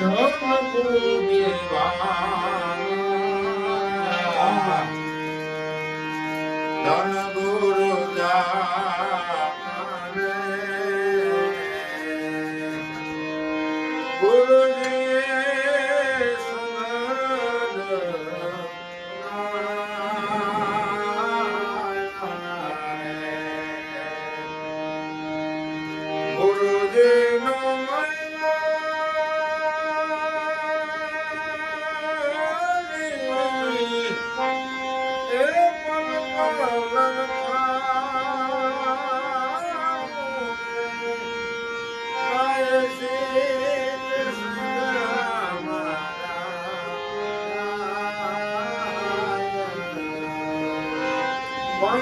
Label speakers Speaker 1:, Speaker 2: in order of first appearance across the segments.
Speaker 1: não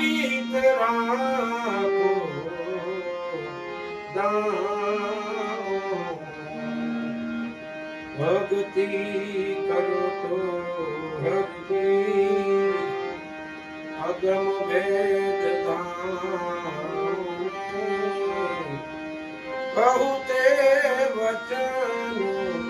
Speaker 1: પીત રાખો. ભક્તિ કરો તો ભક્તિ. અગમ ભેદ કહું તે વચન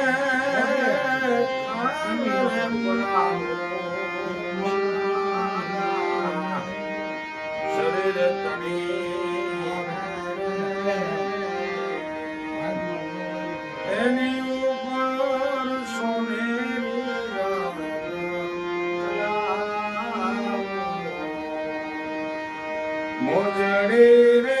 Speaker 2: Mojadevi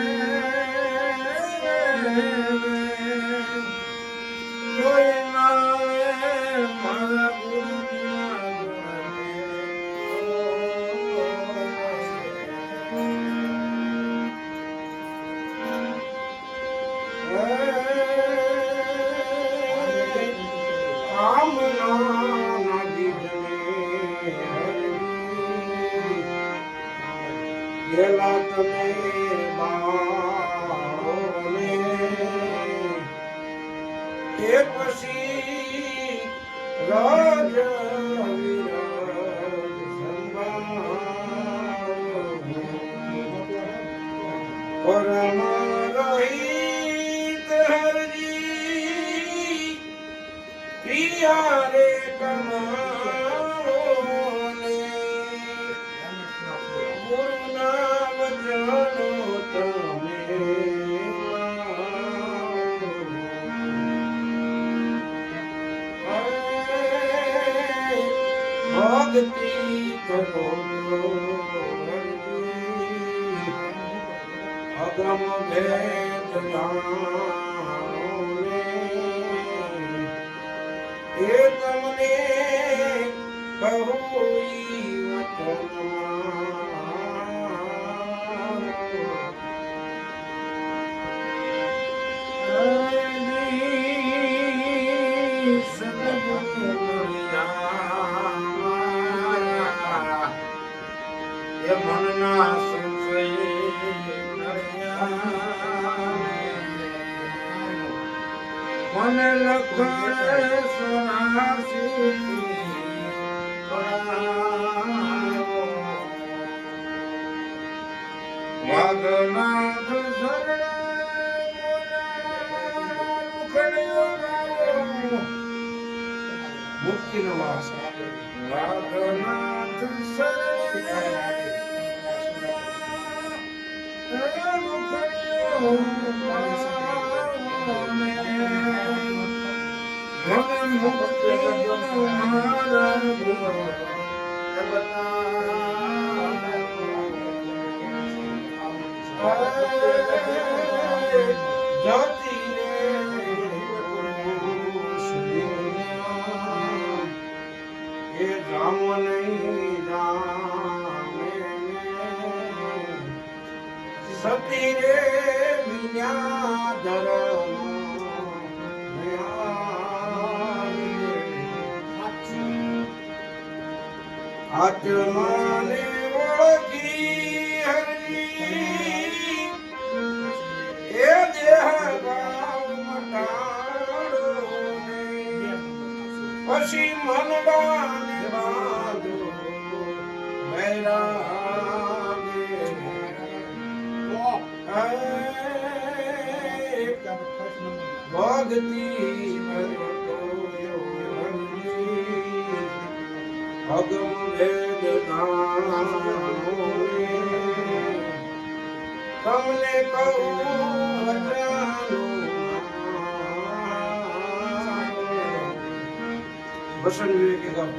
Speaker 1: ગેલા તમે બાળોને એ પછી રાજ. પરમ રહિત હરજી ભક્તિ કરો અગમ ભેદ એ તમને કહું વચનમાં
Speaker 2: સોનાસી વાઘનાથ
Speaker 1: મુક્તિનો વાસ
Speaker 2: વાઘનાથ
Speaker 1: જાતિ રે સતી રે વિના ધર્મ આત્માને ઓળખી હરી એ દેહ પછી મનડાને બાંધો વૈરાગે અગમ વેદ તમને કહું વસન વિવેકી ગામ